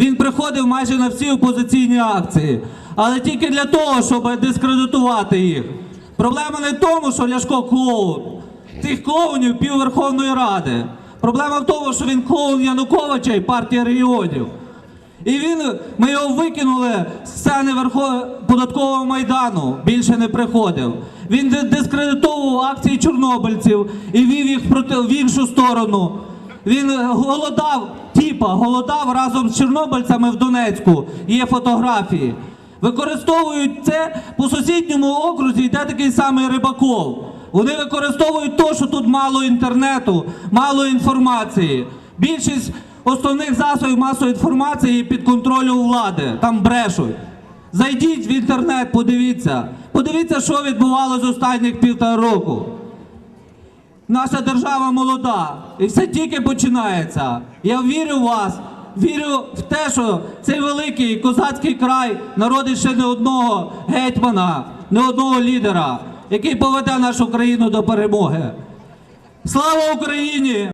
Він приходив майже на всі опозиційні акції, але тільки для того, щоб дискредитувати їх. Проблема не в тому, що Ляшко клоун. Цих клоунів пів Верховної Ради. Проблема в тому, що він клоун Януковича і партії регіонів. І він, ми його викинули з сцени верхо... податкового майдану, більше не приходив. Він дискредитовував акції чорнобильців і вів їх проти в іншу сторону. Він е, голодав, тіпа, голодав разом з чорнобильцями в Донецьку. Є фотографії. Використовують це по сусідньому окрузі, йде такий самий Рибаков. Вони використовують те, що тут мало інтернету, мало інформації. Більшість основних засобів масової інформації під контролем влади. Там брешуть. Зайдіть в інтернет, подивіться. Подивіться, що відбувалося останніх півтора року. Наша держава молода, і все тільки починається. Я вірю в вас, вірю в те, що цей великий козацький край народить ще не одного гетьмана, не одного лідера, який поведе нашу країну до перемоги. Слава Україні!